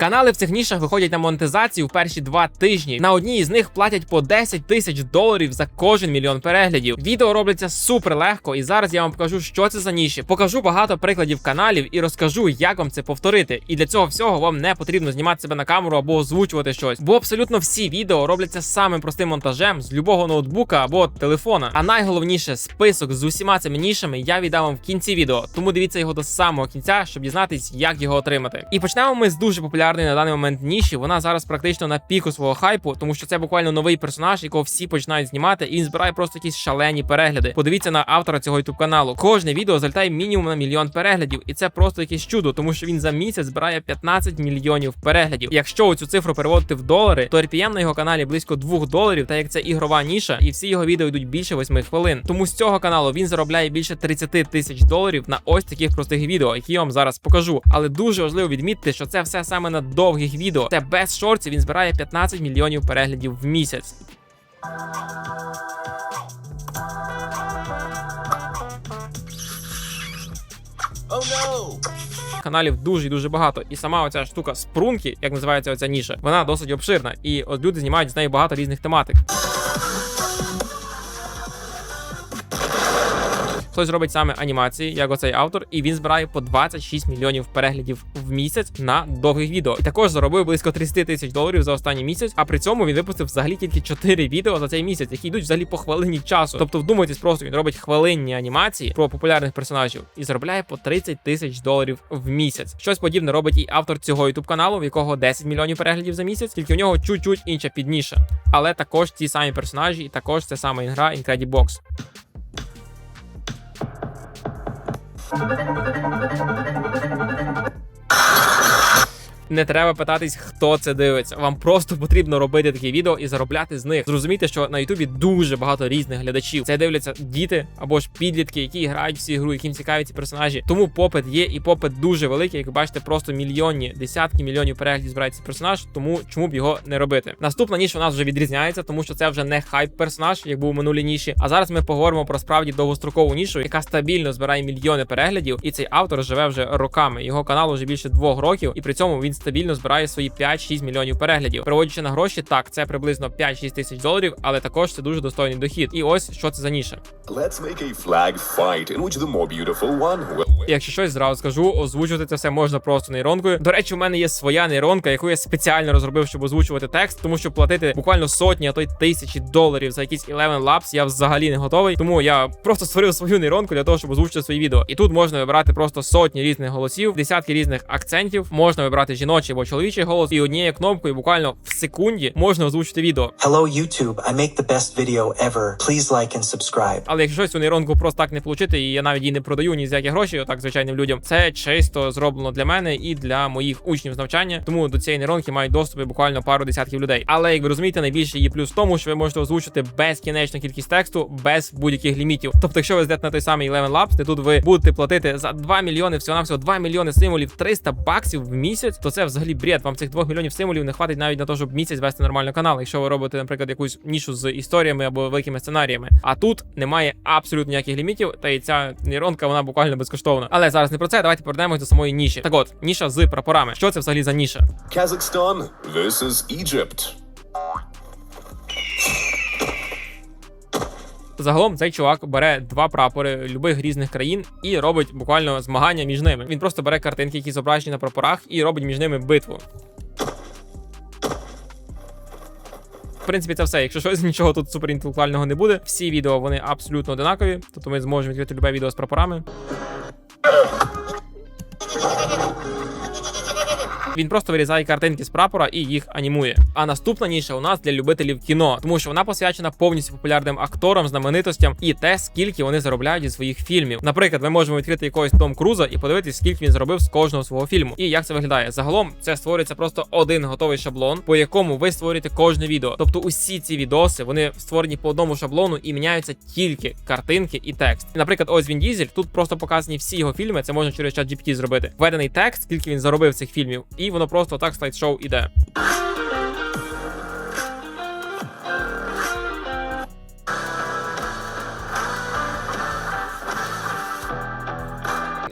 Канали в цих нішах виходять на монетизацію в перші два тижні. На одній із них платять по 10 тисяч доларів за кожен мільйон переглядів. Відео робляться супер легко, і зараз я вам покажу, що це за ніші. Покажу багато прикладів каналів і розкажу, як вам це повторити. І для цього всього вам не потрібно знімати себе на камеру або озвучувати щось. Бо абсолютно всі відео робляться самим простим монтажем з любого ноутбука або телефона. А найголовніше список з усіма цими нішами я віддам вам в кінці відео. Тому дивіться його до самого кінця, щоб дізнатись, як його отримати. І почнемо ми з дуже популярної на даний момент ніші. Вона зараз практично на піку свого хайпу, тому що це буквально новий персонаж, якого всі починають знімати, і він збирає просто якісь шалені перегляди. Подивіться на автора цього youtube каналу. Кожне відео залітає мінімум на мільйон переглядів, і це просто якесь чудо, тому що він за місяць збирає 15 мільйонів переглядів. Якщо цю цифру переводити в долари, то RPM на його каналі близько 2 доларів, та як це ігрова ніша, і всі його відео йдуть більше 8 хвилин. Тому з цього каналу він заробляє більше 30 тисяч доларів на ось таких простих відео, які я вам зараз покажу. Але дуже важливо відмітити, що це все саме на довгих відео. Це без шорців він збирає 15 мільйонів переглядів в місяць. Oh no! Каналів дуже і дуже багато, і сама оця штука спрунки, як називається оця ніша, вона досить обширна. І от люди знімають з нею багато різних тематик. Хтось робить саме анімації, як оцей автор, і він збирає по 26 мільйонів переглядів в місяць на довгих відео. І також заробив близько 30 тисяч доларів за останній місяць. А при цьому він випустив взагалі тільки 4 відео за цей місяць, які йдуть взагалі по хвилині часу. Тобто, вдумайтесь, просто він робить хвилинні анімації про популярних персонажів і заробляє по 30 тисяч доларів в місяць. Щось подібне робить і автор цього ютуб каналу, в якого 10 мільйонів переглядів за місяць, тільки у нього чуть-чуть інша підніша. Але також ті самі персонажі, і також це сама ігра Incredibox. ふぅでんふぅでんふぅでんふぅでんふぅでん Не треба питатись, хто це дивиться. Вам просто потрібно робити такі відео і заробляти з них. Зрозумійте, що на Ютубі дуже багато різних глядачів. Це дивляться діти або ж підлітки, які грають в цю ігру, яким цікаві ці персонажі. Тому попит є, і попит дуже великий. Як ви бачите, просто мільйонні, десятки мільйонів переглядів збирає цей персонаж. Тому чому б його не робити? Наступна ніч у нас вже відрізняється, тому що це вже не хайп персонаж, як був у минулій ніші. А зараз ми поговоримо про справді довгострокову нішу, яка стабільно збирає мільйони переглядів. І цей автор живе вже роками. Його канал вже більше двох років, і при цьому він стабільно збирає свої 5-6 мільйонів переглядів. Переводячи на гроші, так це приблизно 5-6 тисяч доларів, але також це дуже достойний дохід. І ось що це за ніша. Let's make a flag fight in which the more beautiful one will Якщо щось зразу скажу, озвучувати це все можна просто нейронкою. До речі, у мене є своя нейронка, яку я спеціально розробив, щоб озвучувати текст, тому що платити буквально сотні, а то й тисячі доларів за якісь 11 Labs я взагалі не готовий. Тому я просто створив свою нейронку для того, щоб озвучити свої відео. І тут можна вибирати просто сотні різних голосів, десятки різних акцентів. Можна вибрати жіночий або чоловічий голос, і однією кнопкою буквально в секунді можна озвучити відео. Hello, YouTube. I make the best video ever. Please like and subscribe. Але якщо щось цю нейронку просто так не получити, і я навіть її не продаю ні за які гроші, отак звичайним людям, це чисто зроблено для мене і для моїх учнів з навчання. Тому до цієї нейронки мають доступи буквально пару десятків людей. Але як ви розумієте, найбільше її плюс в тому, що ви можете озвучити безкінечну кількість тексту без будь-яких лімітів. Тобто, якщо ви здете на той самий Eleven Labs, де тут ви будете платити за 2 мільйони всього на всього 2 мільйони символів 300 баксів в місяць, то це взагалі бред. Вам цих 2 мільйонів символів не хватить навіть на те, щоб місяць вести нормально канал. Якщо ви робите, наприклад, якусь нішу з історіями або великими сценаріями. А тут немає абсолютно ніяких лімітів, та і ця нейронка вона буквально безкоштовна. Але зараз не про це. Давайте повернемось до самої ніші. Так от, ніша з прапорами. Що це взагалі за ніша? Kazakhstan versus Egypt. Загалом цей чувак бере два прапори любих різних країн і робить буквально змагання між ними. Він просто бере картинки, які зображені на прапорах, і робить між ними битву. В принципі, це все. Якщо щось нічого тут суперінтелектуального не буде, всі відео вони абсолютно одинакові. Тобто ми зможемо відкрити любе відео з прапорами. Oh! Він просто вирізає картинки з прапора і їх анімує. А наступна ніша у нас для любителів кіно, тому що вона посвячена повністю популярним акторам, знаменитостям і те, скільки вони заробляють зі своїх фільмів. Наприклад, ми можемо відкрити якогось Том Круза і подивитися, скільки він зробив з кожного свого фільму. І як це виглядає. Загалом це створюється просто один готовий шаблон, по якому ви створюєте кожне відео. Тобто усі ці відоси вони створені по одному шаблону і міняються тільки картинки і текст. Наприклад, ось він Дізель. Тут просто показані всі його фільми. Це можна через чат GPT зробити. Введений текст, скільки він заробив цих фільмів, і воно просто так слайд-шоу іде.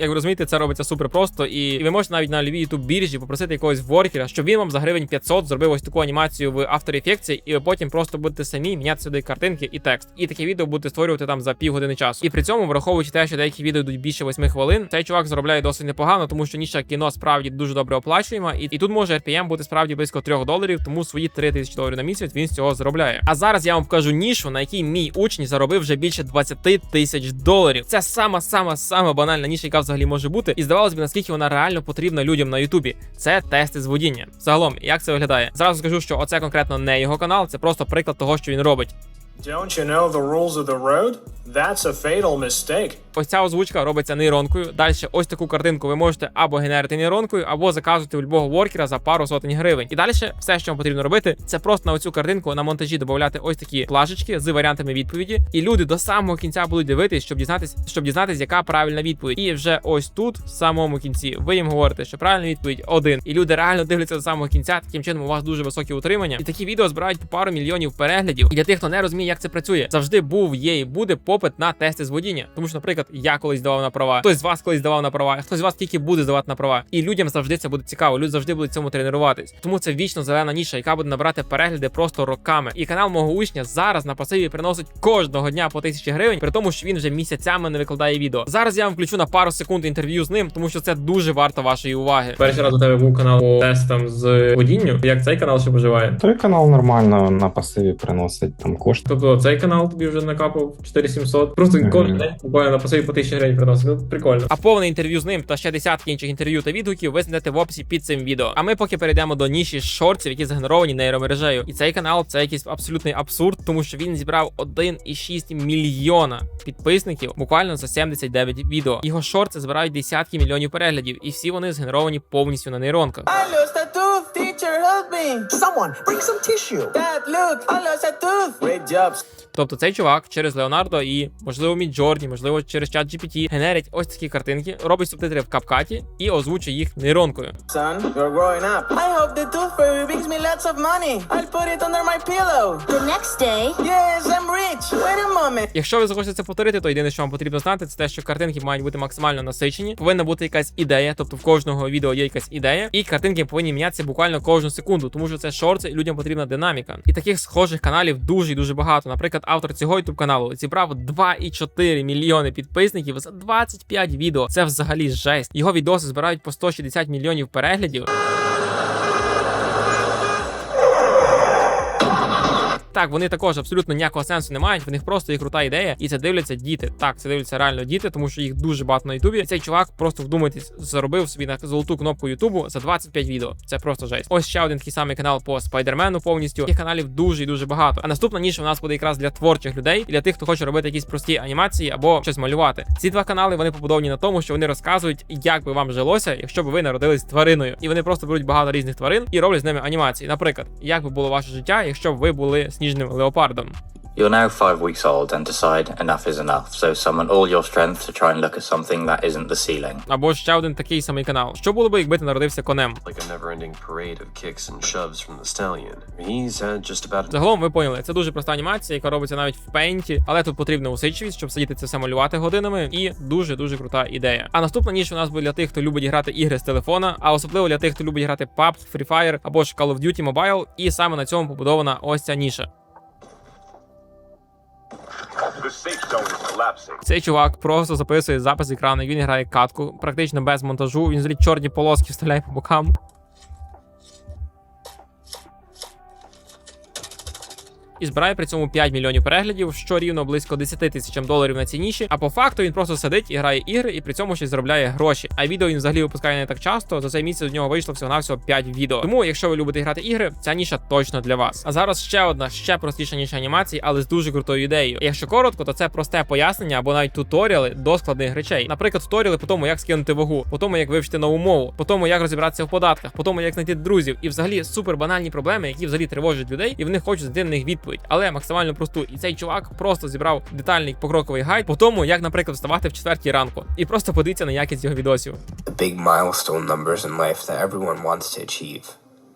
Як ви розумієте, це робиться супер просто, і ви можете навіть на лівій youtube біржі попросити якогось воркера, щоб він вам за гривень 500 зробив ось таку анімацію в After Effects, і ви потім просто будете самі міняти сюди картинки і текст. І таке відео будете створювати там за півгодини часу. І при цьому, враховуючи те, що деякі відео йдуть більше 8 хвилин, цей чувак заробляє досить непогано, тому що ніша кіно справді дуже добре оплачуємо, і, і тут може RPM бути справді близько 3 доларів, тому свої 3 тисячі доларів на місяць він з цього заробляє. А зараз я вам покажу нішу, на якій мій учень заробив вже більше 20 тисяч доларів. Це сама сама сама банальна ніша, яка взагалі може бути. І здавалось би, наскільки вона реально потрібна людям на Ютубі. Це тести з водіння. Загалом, як це виглядає? Зразу скажу, що оце конкретно не його канал, це просто приклад того, що він робить. Don't you know the rules of the road? That's a fatal mistake. Ось ця озвучка робиться нейронкою. Далі ось таку картинку ви можете або генерити нейронкою, або заказувати у любого воркера за пару сотень гривень. І далі все, що вам потрібно робити, це просто на оцю картинку на монтажі додати ось такі плашечки з варіантами відповіді. І люди до самого кінця будуть дивитись, щоб дізнатись, щоб дізнатись, яка правильна відповідь. І вже ось тут, в самому кінці, ви їм говорите, що правильна відповідь один. І люди реально дивляться до самого кінця. Таким чином у вас дуже високі утримання. І такі відео збирають по пару мільйонів переглядів. І для тих, хто не розуміє, як це працює, завжди був, є і буде попит на тести з водіння. Тому що, наприклад, я колись давав на права, хтось з вас колись давав на права, хтось з вас тільки буде здавати на права. І людям завжди це буде цікаво. Люди завжди будуть цьому тренуватись. Тому це вічно зелена ніша, яка буде набрати перегляди просто роками. І канал мого учня зараз на пасиві приносить кожного дня по тисячі гривень, при тому, що він вже місяцями не викладає відео. Зараз я вам включу на пару секунд інтерв'ю з ним, тому що це дуже варто вашої уваги. Перший раз у тебе був канал по тестам з водінню. Як цей канал ще поживає? Той канал нормально на пасиві приносить там кошти. Тобто цей канал тобі вже накапав 4700. Просто Мгм. кожен день буквально на пасиві по 1000 гривень приносить. Ну прикольно. А повне інтерв'ю з ним та ще десятки інших інтерв'ю та відгуків ви знайдете в описі під цим відео. А ми поки перейдемо до ніші шортів, які згенеровані нейромережею. І цей канал це якийсь абсолютний абсурд, тому що він зібрав 1,6 мільйона підписників буквально за 79 відео. Його шорти збирають десятки мільйонів переглядів, і всі вони згенеровані повністю на нейронках. Teacher help me. Someone, bring some tissue. Dad, look, I lost a tooth. Great job. Тобто цей чувак через Леонардо і можливо Міджорні, можливо, через чат GPT генерить ось такі картинки, робить субтитри в капкаті і озвучує їх нейронкою. Son, you're growing up. I hope the tooth fairy brings me lots of money. I'll put it under my pillow. The next day, Yes, I'm rich. Wait a moment. Якщо ви захочете це повторити, то єдине, що вам потрібно знати, це те, що картинки мають бути максимально насичені. Повинна бути якась ідея, тобто в кожного відео є якась ідея, і картинки повинні мінятися буквально кожну секунду, тому що це шорти, і людям потрібна динаміка. І таких схожих каналів дуже і дуже багато. Наприклад, автор цього youtube каналу зібрав 2,4 мільйони підписників за 25 відео. Це взагалі жесть. Його відоси збирають по 160 мільйонів переглядів. Так, вони також абсолютно ніякого сенсу не мають. В них просто є крута ідея, і це дивляться діти. Так, це дивляться реально діти, тому що їх дуже багато на Ютубі. Цей чувак просто вдумайтесь, заробив собі на золоту кнопку Ютубу за 25 відео. Це просто жесть. Ось ще один такий самий канал по спайдермену повністю. Таких каналів дуже і дуже багато. А наступна ніша у нас буде якраз для творчих людей і для тих, хто хоче робити якісь прості анімації або щось малювати. Ці два канали вони побудовані на тому, що вони розказують, як би вам жилося, якщо б ви народились твариною. І вони просто беруть багато різних тварин і роблять з ними анімації. Наприклад, як би було ваше життя, якщо б ви були сніжним леопардом. You're now five weeks old and decide enough is enough, so summon all your strength to try and look at something that isn't the ceiling. Або ще один такий самий канал. Що було би, якби ти народився конем? like a never-ending parade of kicks and shoves from the stallion. He's had just about Загалом ви поняли, це дуже проста анімація, яка робиться навіть в пейнті, але тут потрібна усидчивість, щоб сидіти це все малювати годинами, і дуже дуже крута ідея. А наступна ніч у нас буде для тих, хто любить грати ігри з телефона, а особливо для тих, хто любить грати PUBG, Free Fire або ж Call of Duty Mobile, і саме на цьому побудована ось ця ніша. Цей чувак просто записує запис екрану, він грає катку, практично без монтажу. Він злі чорні полоски вставляє по бокам. І збирає при цьому 5 мільйонів переглядів, що рівно близько 10 тисячам доларів на ці ніші. А по факту він просто сидить і грає ігри, і при цьому ще заробляє гроші. А відео він взагалі випускає не так часто. За цей місяць у нього вийшло всього навсього 5 відео. Тому, якщо ви любите грати ігри, ця ніша точно для вас. А зараз ще одна, ще простіша ніша анімації, але з дуже крутою ідеєю. Якщо коротко, то це просте пояснення або навіть туторіали до складних речей. Наприклад, туторіали по тому, як скинути вагу, по тому, як вивчити нову мову, по тому, як розібратися в податках, по тому, як знайти друзів, і взагалі супер банальні проблеми, які взагалі тривожать людей, і вони хочуть знайти на них відповідь, але максимально просту. І цей чувак просто зібрав детальний покроковий гайд по тому, як, наприклад, вставати в четвертій ранку, і просто подивіться на якість його відосів. the big milestone numbers in life that everyone wants to achieve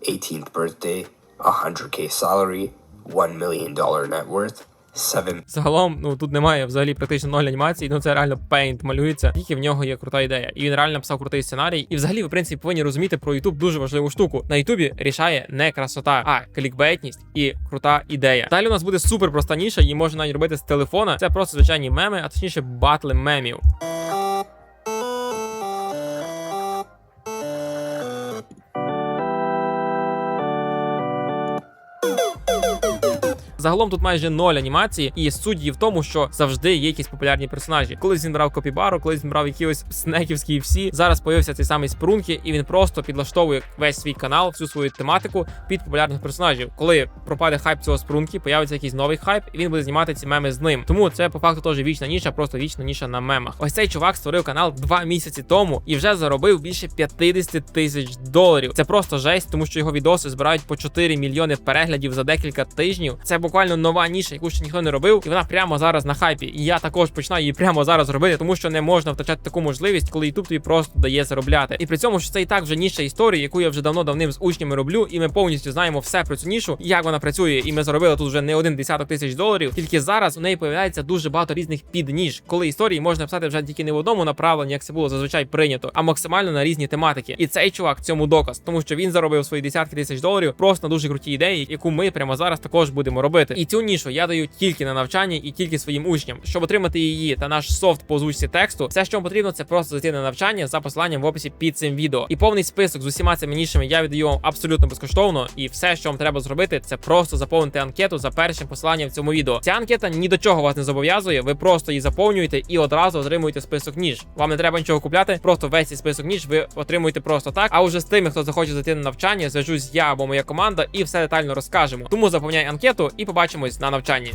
18th birthday, 100k salary, $1 million net worth. Seven. Загалом, ну тут немає взагалі практично ноль анімації, ну це реально пейнт малюється, тільки в нього є крута ідея. І він реально написав крутий сценарій. І взагалі, ви, в принципі, повинні розуміти про YouTube дуже важливу штуку. На Ютубі рішає не красота, а клікбейтність і крута ідея. Далі у нас буде супер проста ніша, її можна навіть робити з телефона. Це просто звичайні меми, а точніше батли мемів. Загалом тут майже ноль анімації, і суть її в тому, що завжди є якісь популярні персонажі. Колись він брав копібару, колись він брав якісь снеківські всі. Зараз появився цей самий спрунки, і він просто підлаштовує весь свій канал, всю свою тематику під популярних персонажів. Коли пропаде хайп цього спрунки, появиться якийсь новий хайп, і він буде знімати ці меми з ним. Тому це по факту теж вічна ніша, просто вічна ніша на мемах. Ось цей чувак створив канал два місяці тому і вже заробив більше 50 тисяч доларів. Це просто жесть, тому що його відоси збирають по 4 мільйони переглядів за декілька тижнів. Це буквально нова ніша, яку ще ніхто не робив, і вона прямо зараз на хайпі. І я також починаю її прямо зараз робити, тому що не можна втрачати таку можливість, коли YouTube тобі просто дає заробляти. І при цьому що це і так вже ніша історії, яку я вже давно давним з учнями роблю, і ми повністю знаємо все про цю нішу, як вона працює, і ми заробили тут вже не один десяток тисяч доларів. Тільки зараз у неї появляється дуже багато різних підніж, коли історії можна писати вже тільки не в одному направленні, як це було зазвичай прийнято, а максимально на різні тематики. І цей чувак цьому доказ, тому що він заробив свої десятки тисяч доларів просто на дуже круті ідеї, яку ми прямо зараз також будемо робити. І цю нішу я даю тільки на навчанні і тільки своїм учням. Щоб отримати її та наш софт по озвучці тексту, все, що вам потрібно, це просто зайти на навчання за посиланням в описі під цим відео. І повний список з усіма цими нішами я віддаю вам абсолютно безкоштовно. І все, що вам треба зробити, це просто заповнити анкету за першим посиланням в цьому відео. Ця анкета ні до чого вас не зобов'язує. Ви просто її заповнюєте і одразу отримуєте список ніж. Вам не треба нічого купляти, просто весь цей список ніж ви отримуєте просто так. А уже з тими, хто захоче зайти на навчання, зв'яжусь я або моя команда, і все детально розкажемо. Тому заповняй анкету і побачимось на навчанні.